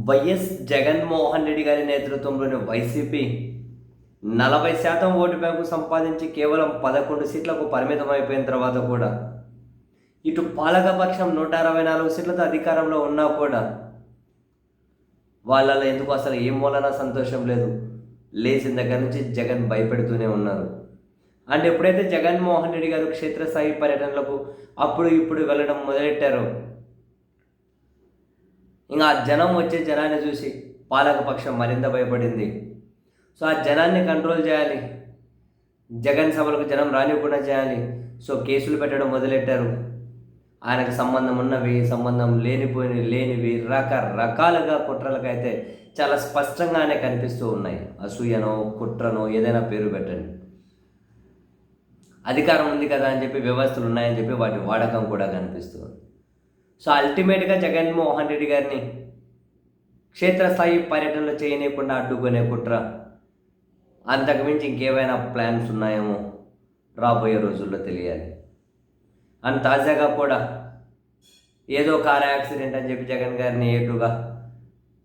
YS Jaganmohan Reddy గారి నేతృత్వంలోని YCP నలభై శాతం ఓటు బ్యాంకు సంపాదించి కేవలం పదకొండు సీట్లకు పరిమితం అయిపోయిన తర్వాత కూడా ఇటు పాలకపక్షం నూట అరవై నాలుగు సీట్లతో అధికారంలో ఉన్నా కూడా వాళ్ళలో ఎందుకు అసలు ఏం మూలన సంతోషం లేదు? లేచిన దగ్గర నుంచి జగన్ భయపెడుతూనే ఉన్నారు. అండ్ ఎప్పుడైతే జగన్మోహన్ రెడ్డి గారు క్షేత్రస్థాయి పర్యటనలకు అప్పుడు ఇప్పుడు వెళ్ళడం మొదలెట్టారో ఇంకా ఆ జనం వచ్చే జనాన్ని చూసి పాలకపక్షం మరింత భయపడింది. సో ఆ జనాన్ని కంట్రోల్ చేయాలి. జగన్ సభలకు జనం రానివ్వకుండా చేయాలి. సో కేసులు పెట్టడం మొదలెట్టారు. ఆయనకు సంబంధం ఉన్నవి సంబంధం లేనిపోయిన లేనివి రకరకాలుగా కుట్రలకైతే చాలా స్పష్టంగానే కనిపిస్తూ ఉన్నాయి. అసూయనో కుట్రనో ఏదైనా పేరు పెట్టండి. అధికారం ఉంది కదా అని చెప్పి వ్యవస్థలు ఉన్నాయని చెప్పి వాటి వాడకం కూడా కనిపిస్తుంది. సో అల్టిమేట్గా జగన్మోహన్ రెడ్డి గారిని క్షేత్రస్థాయి పర్యటనలు చేయనీయకుండా అడ్డుకునే కుట్ర. అంతకుమించి ఇంకేమైనా ప్లాన్స్ ఉన్నాయేమో రాబోయే రోజుల్లో తెలియాలి. అండ్ తాజాగా కూడా ఏదో కార్ యాక్సిడెంట్ అని చెప్పి జగన్ గారిని ఏటుగా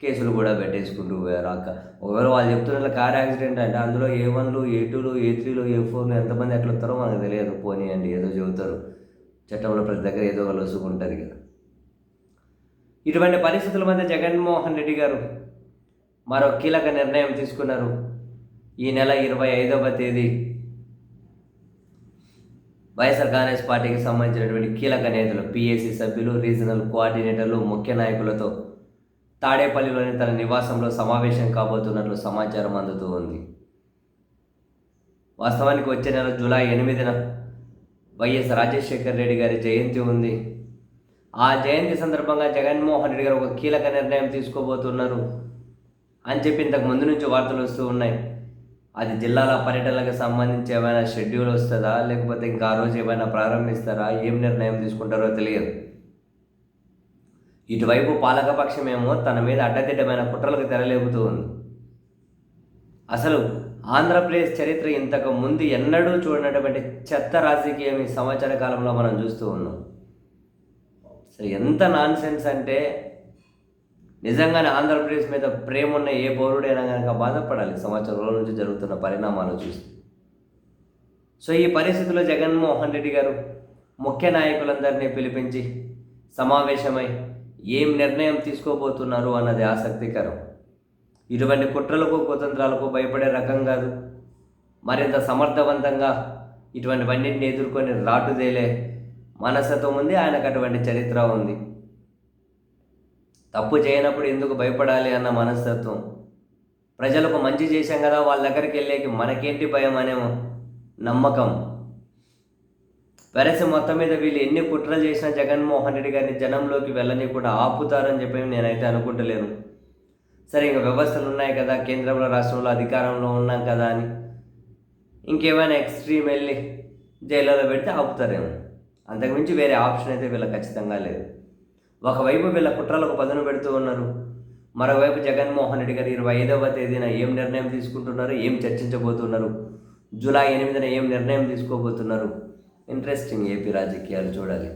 కేసులు కూడా పెట్టేసుకుంటూ పోయారు. అక్క ఒకవేళ వాళ్ళు చెప్తున్న కార్ యాక్సిడెంట్ అంటే అందులో ఏ వన్లు ఏ టూలు ఏ త్రీలు ఏ ఫోర్లు ఎంతమంది ఎట్లా వస్తారో మనకు తెలియదు. పోనీ అండి ఏదో చెబుతారు. చట్టంలో ప్రతి దగ్గర ఏదో ఒక లొసుగు కదా. ఇటువంటి పరిస్థితుల మధ్య జగన్మోహన్ రెడ్డి గారు మరో కీలక నిర్ణయం తీసుకున్నారు. ఈ నెల ఇరవై ఐదవ తేదీ వైఎస్ఆర్ కాంగ్రెస్ పార్టీకి సంబంధించినటువంటి కీలక నేతలు పిఏసీ సభ్యులు రీజనల్ కోఆర్డినేటర్లు ముఖ్య నాయకులతో తాడేపల్లిలోని తన నివాసంలో సమావేశం కాబోతున్నట్లు సమాచారం అందుతూ ఉంది. వాస్తవానికి వచ్చే నెల జూలై ఎనిమిదిన వైఎస్ రాజశేఖర్ రెడ్డి గారి జయంతి ఉంది. ఆ జయంతి సందర్భంగా జగన్మోహన్ రెడ్డి గారు ఒక కీలక నిర్ణయం తీసుకోబోతున్నారు అని చెప్పి ఇంతకు ముందు నుంచి వార్తలు వస్తూ ఉన్నాయి. అది జిల్లాల పర్యటనలకు సంబంధించి ఏమైనా షెడ్యూల్ వస్తుందా? లేకపోతే ఇంకా ఆ రోజు ఏమైనా ప్రారంభిస్తారా? ఏం నిర్ణయం తీసుకుంటారో తెలియదు. ఇటువైపు పాలకపక్షమేమో తన మీద అడ్డదిడ్డమైన కుట్రలకు తెరలేపుతూ ఉంది. అసలు ఆంధ్రప్రదేశ్ చరిత్ర ఇంతకు ముందు ఎన్నడూ చూడనటువంటి చెత్త రాజకీయం ఈ సంవత్సర కాలంలో మనం చూస్తూ ఉన్నాం. అసలు ఎంత నాన్ సెన్స్ అంటే నిజంగానే ఆంధ్రప్రదేశ్ మీద ప్రేమ ఉన్న ఏ పౌరుడైనా కనుక బాధపడాలి. సంవత్సరం రోజుల నుంచి జరుగుతున్న పరిణామాలు చూసి సో ఈ పరిస్థితుల్లో జగన్మోహన్ రెడ్డి గారు ముఖ్య నాయకులందరినీ పిలిపించి సమావేశమై ఏం నిర్ణయం తీసుకోబోతున్నారు అన్నది ఆసక్తికరం. ఇటువంటి కుట్రలకు కుతంత్రాలకు భయపడే రకం కాదు. మరింత సమర్థవంతంగా ఇటువంటివన్నింటిని ఎదుర్కొని రాటుదేలే మనస్తత్వం ఉంది ఆయనకు అటువంటి చరిత్ర ఉంది. తప్పు చేయనప్పుడు ఎందుకు భయపడాలి అన్న మనస్తత్వం. ప్రజలకు మంచి చేశాం కదా వాళ్ళ దగ్గరికి వెళ్ళేకి మనకేంటి భయం అనే నమ్మకం. వెరసి మొత్తం మీద వీళ్ళు ఎన్ని కుట్రలు చేసినా జగన్మోహన్ రెడ్డి గారిని జనంలోకి వెళ్ళని కూడా ఆపుతారని చెప్పి నేనైతే అనుకుంటలేను. సరే ఇంకా వ్యవస్థలు ఉన్నాయి కదా కేంద్రంలో రాష్ట్రంలో అధికారంలో ఉన్నాం కదా అని. ఇంకేమైనా ఎక్స్ట్రీమ్ వెళ్ళి జైల్లో పెడితే ఆపుతారేమో. అంతకుమించి వేరే ఆప్షన్ అయితే వీళ్ళ ఖచ్చితంగా లేదు. ఒకవైపు వీళ్ళ కుట్రలకు పదును పెడుతూ ఉన్నారు. మరోవైపు జగన్మోహన్ రెడ్డి గారు ఇరవై ఐదవ తేదీన ఏం నిర్ణయం తీసుకుంటున్నారు ఏం చర్చించబోతున్నారు? జూలై ఎనిమిదిన ఏం నిర్ణయం తీసుకోబోతున్నారు? ఇంట్రెస్టింగ్ ఏపీ రాజకీయాలు చూడాలి.